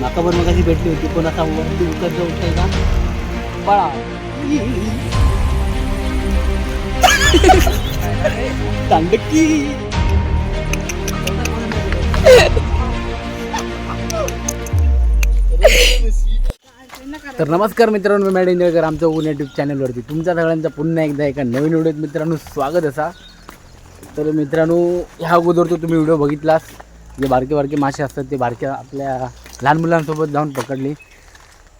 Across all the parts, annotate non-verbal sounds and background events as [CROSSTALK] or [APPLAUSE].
माका पण मगाशी भेटली होती. पण असा वरती उतरता उतरता पळा. दांडकी. तर नमस्कार मित्रांनो मी मॅड इंजॉयकर आमचं ऊन यूट्यूब चॅनलवरती तुमच्या सगळ्यांचं पुन्हा एकदा एका नवीन व्हिडिओत मित्रांनो स्वागत असा. तर मित्रांनो ह्या अगोदर तो तुम्ही व्हिडिओ बघितलास जे बारके बारके मासे असतात ते बारक्या आपल्या लहान मुलांसोबत जाऊन पकडली.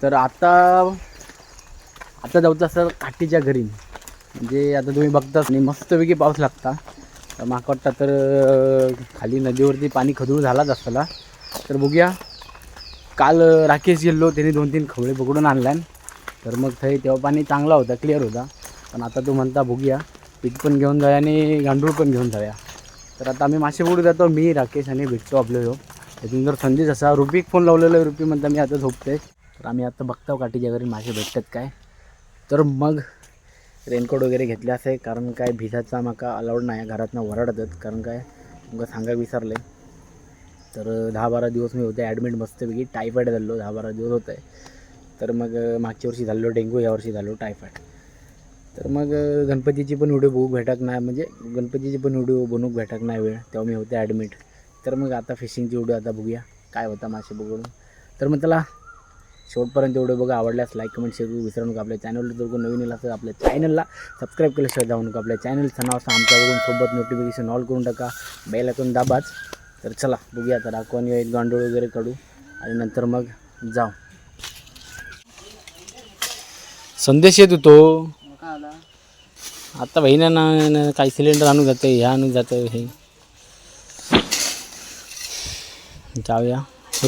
तर आता आता जाऊचं असं काठीच्या घरी. म्हणजे आता तुम्ही बघताच आणि मस्तपैकी पाऊस लागता. तर माका वाटतं तर खाली नदीवरती पाणी खदूळ झालाच असताना तर बघूया. काल राकेश गेलो त्याने दोन तीन खवळे पकडून आणल्यान तर मग थंय तेव्हा पाणी चांगला होता क्लिअर होता. पण आता तू म्हणता बघूया. पीठ पण घेऊन जाऊया आणि गांडूळ पण घेऊन जाऊया. तर आता आम्ही मासे पकडू जातो मी राकेश आणि भेटतो आपलं त्यातून जर संधी जसा रुपीक फोन लावलेला आहे रुपी म्हणता मी आता झोपते तर आम्ही आता बघतो काठीच्या घरी मासे भेटतात काय. तर मग रेनकोट वगैरे घेतले असे कारण काय भिजाचा माका अलाउड नाही घरातनं वरडतात कारण काय तुमका सांगा विसरले. तर दहा बारा दिवस मी होते ॲडमिट मस्तपैकी टायफॉईड झालो दहा बारा दिवस होते. तर मग मागच्या वर्षी झालो डेंग्यू यावर्षी झालो टायफॉईड तर मग गणपतीची पण व्हिडिओ बघू भेटत नाही म्हणजे गणपतीची पण व्हिडिओ बनवूक भेटत नाही वेळ तेव्हा मी होते ॲडमिट तर मग आता फिशिंगची व्हिडिओ आता बघूया. काय होता मासे बघून. तर मग त्याला शेवटपर्यंत व्हिडिओ बघा आवडल्यास लाईक कमेंट शेअर करू विसरू नका आपल्या चॅनलवर जर कोण नवीन येईल असेल आपल्या चॅनलला सबस्क्राईब केल्याशिवाय जाऊ नका. आपल्या चॅनलचं नाव असं आमच्या बघून सोबत नोटिफिकेशन ऑल करून टाका. बेल ऐकून दाबाच. तर चला बघूया आता दाखवून एक गांडूळ वगैरे काढू. आणि नंतर मग जाऊ. संदेश येत होतो आता बहिणा ना काही सिलेंडर आणून जातं हे आणून जातं हे. जाऊया.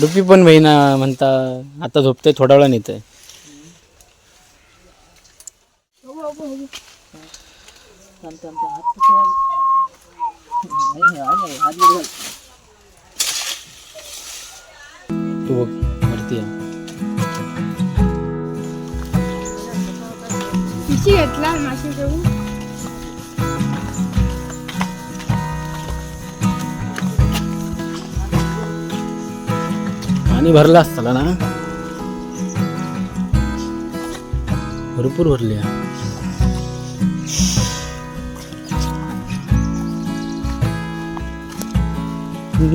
रुपी पण महिना म्हणता आता झोपते थोड्या वेळा येतं तू बघ वरती आहे. किती घेतला मासे पाणी भरलं असतं ना? भरपूर भरले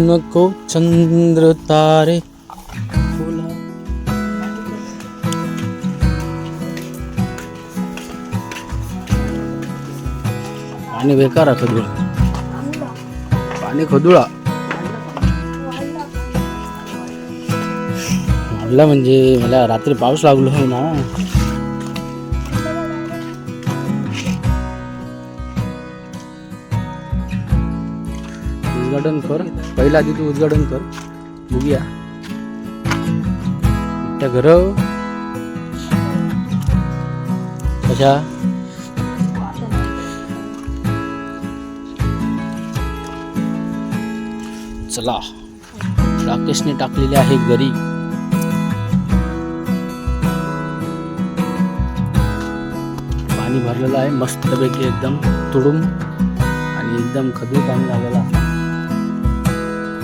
नको चंद्र तारे. पाणी बेकार खदुळा. पाणी खदुळा वाढला म्हणजे मला रात्री पाऊस लागलो आहे ना. उद्घाटन कर. पहिला आधी तू उद्घाटन कर. बघूया. त्या घर. कशा चला. राकेशने टाकलेले आहे गरी पाणी भरलेलं आहे. मस्तपैकी एकदम तुडून आणि एकदम खदू पाणी झालेलं आहे.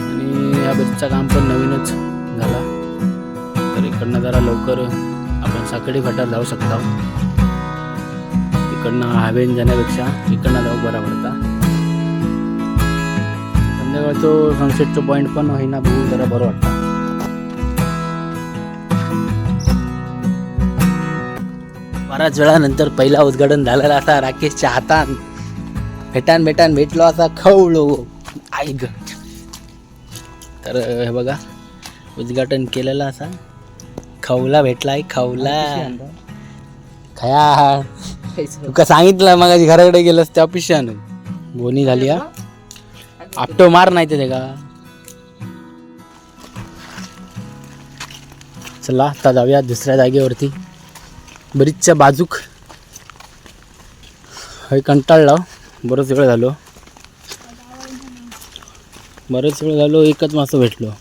आणि या ब्रिजचं काम पण नवीनच झाला. तर इकडनं जरा लवकर आपण साकडी घाटात जाऊ शकतो. इकडनं हायवेन जाण्यापेक्षा इकडनं जाऊ बरा पडता. संध्याकाळचं सनसेटचं पॉईंट पण होईना बघून जरा बरं वाटतं. बऱ्याच वेळानंतर पहिला उद्घाटन झालेला असा राकेशच्या हातात भेटान भेटान भेटलो असा खवलो आई ग. तर हे बघा उद्घाटन केलेलं असा. खवला भेटलाय खवला. खया तुका सांगितलं मग घराकडे गेलंस त्या ऑफिशान बोनी झाली हा. आपटो मार नाही ते का चला आता जाऊया दुसऱ्या जागेवरती. ब्रिजच्या बाजूक. हे कंटाळला. बरंच वेळ झालो. बरंच वेळ झालो एकच मासं भेटलो.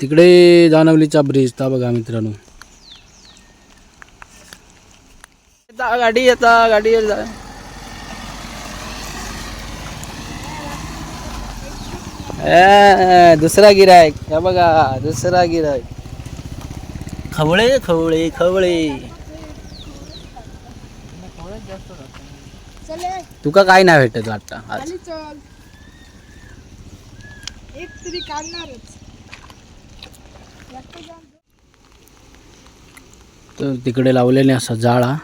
तिकडे जानवलीचा ब्रिज ता बघा मित्रांनो येता गाडी येता गाडी येता. ए, दुसरा गिरायक हे बघा दुसरा गिरायक खवळे खवळे खवळे. तुका काय नाही भेटत वाटतं आज? खाली चल. एक तरी काढणारच. तिकडे लावलेले असतात जाळा.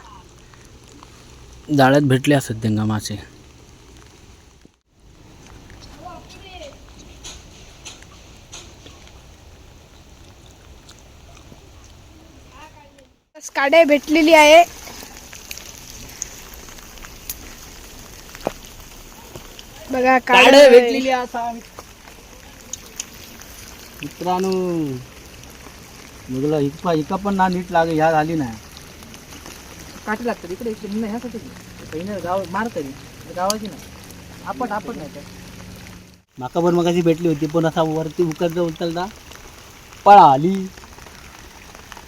जाळ्यात भेटले असतात त्यांना मासे काड्या भेटलेली आहे. बघा काड्या भेटलेली असा मित्रांनो मुगला हिका हिका पण ना नीट लागे ह्या झाली नाही. काठी लागतात. इकडे इकडे नाही ह्यासाठी. पहिने गाव मार तरी गावाची नाही. आपण आपण नाही तर. माका पण मगाशी भेटली होती पण असा वरती उकरता उचलता पळाली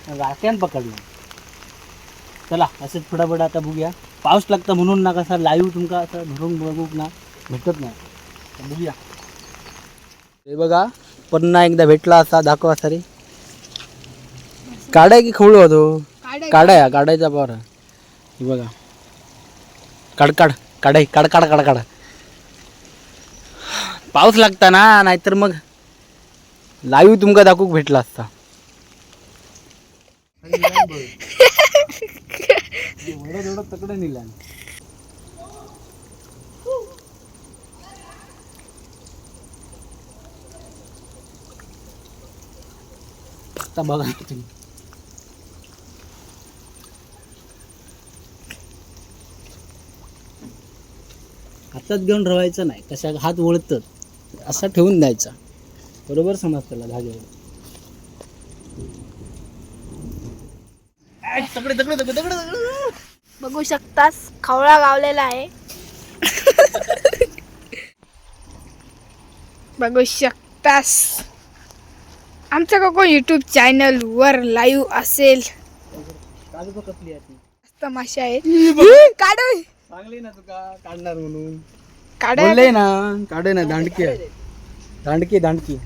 राख्यान पकडलं. चला असंच पुढं आता बघूया. पाऊस लागता म्हणून ना कसा लाईव्ह तुमका असं धरून बघूक ना भेटत नाही. बघूया. हे बघा पुन्हा एकदा भेटला असा दाखव असा रे काढाय की खवळू होतो काड्या काढाया काढायचा पावर हे बघा काढ काढ काढाय काढ काढ काढ काढ पाऊस लागता ना नाहीतर मग लाईव्ह तुमका दाखवूक भेटला असता तकडे नेला आता बघा तुम्ही हातात घेऊन ठेवायचं नाही कशा हात वळतात असा ठेवून द्यायचा. बरोबर समज त्याला धाग्यावर बघू शकतास खवळा गावलेला आहे. बघू शकतास. आमचं कोको यूट्यूब चॅनल वर लाईव्ह असेल. कसली आहे ती? मस्त मासे आहेत काढ चांगली ना तुका काढणार म्हणून? काढ बोलले ना काढे ना दांडकी आहे. दांडकी दांडकी.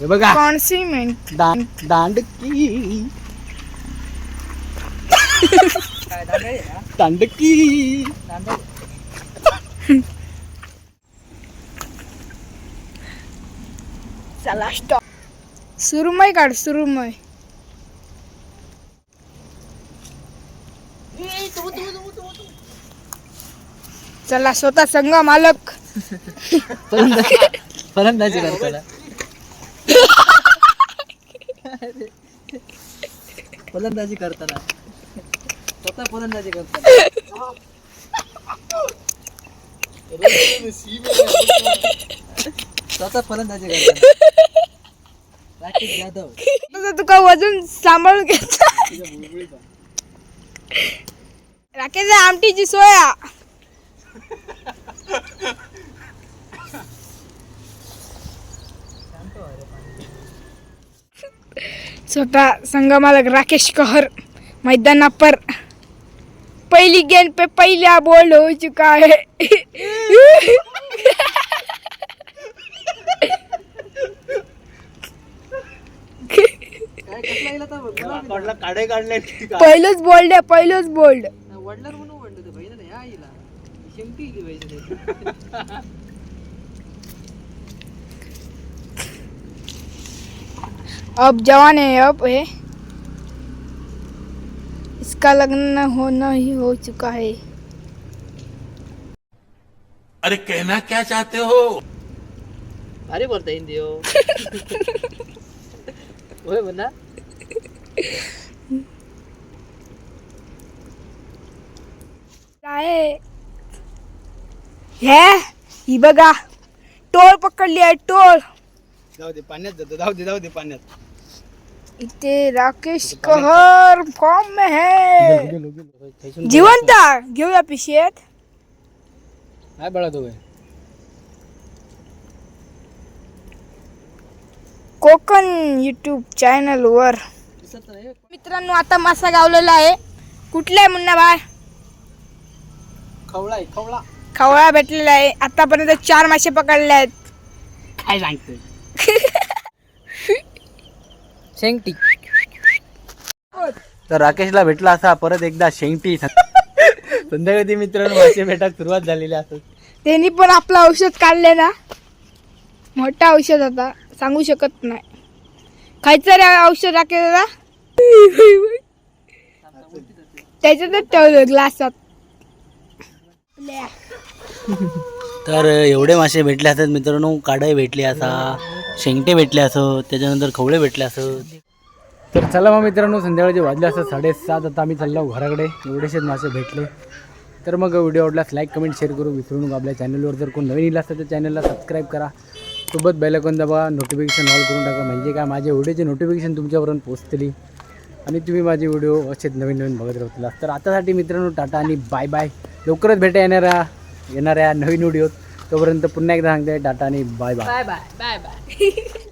हे बघा. कौनसी मिनिट दां- दांडकी. दांडकी. चला स्टॉप सुरुमय काढ सुरुमय. चला स्वतः संघ मालक. [LAUGHS] फलंदाजी करताना फलंदाजी करताना. स्वतः फलंदाजी करताना. स्वतः फलंदाजी करताना. राकेश जाधव तुका वजन सांभाळून घ्यायचा राकेश आमटीची सोया. स्वतः संगमालक राकेश कहर मैदाना पर. पहली गेंद पे पहला बॉल हो चुका है काढे काढले पहिलंच बोल्ड आहे पहिलंच बोल्ड अब जवान है अब है। इसका लग्न होना ही हो चुका है। अरे कहना क्या चाहते हो? अरे बोलते हिंदी हो। होय म्हणा काय हे ही बघा. टोळ पकडली आहे टोळ. जाऊ दे पाण्यात जातो. जाऊ दे जाऊ दे पाण्यात. इथे राकेश कहर फॉर्म में है जिवंत घेऊया पिशेत काय बळा तो कोकण यूट्यूब चॅनलवर मित्रांनो आता मासा गावलेला आहे. कुठला आहे मुन्ना बाय खवळा आहे खवळा. खवळा भेटलेला आहे. आतापर्यंत चार मासे पकडले आहेत. काय सांगते? [LAUGHS] शेंगटी. तर राकेशला भेटला असा परत एकदा शेंगटी. [LAUGHS] संध्याकाळी मित्रांनो मासे भेटायला सुरुवात झालेली असत त्यांनी पण आपलं औषध काढले ना. मोठा औषध आता सांगू शकत नाही. खायचं रे औषध राखे दादा. त्याच्यातच ठेवलं ग्लासात तर एवढे मासे भेटले असतात मित्रांनो. काढाई भेटले असा शेंगटे भेटले असं त्याच्यानंतर खवळे भेटले असं. तर चला मग मित्रांनो संध्याकाळचे वाजले असं साडेसात. आता आम्ही चाललो घराकडे. एवढेसेच मासे भेटले. तर मग व्हिडिओ आवडल्यास लाईक कमेंट शेअर करू विसरू नका. आपल्या चॅनलवर जर कोण नवीन येईल असतं तर चॅनलला सबस्क्राईब करा. सोबत बेलकॉन दाबा नोटिफिकेशन ऑल करून टाका. म्हणजे काय? माझे व्हिडिओचे नोटिफिकेशन तुमच्यापर्यंत पोचतली आणि तुम्ही माझे व्हिडिओ असेच नवीन नवीन बघत राहतला. तर आतासाठी मित्रांनो टाटा आणि बाय बाय लवकरच भेटा येणाऱ्या. येणाऱ्या नवीन व्हिडिओत. तोपर्यंत पुन्हा एकदा सांगते टाटा आणि bye bye bye bye bye bye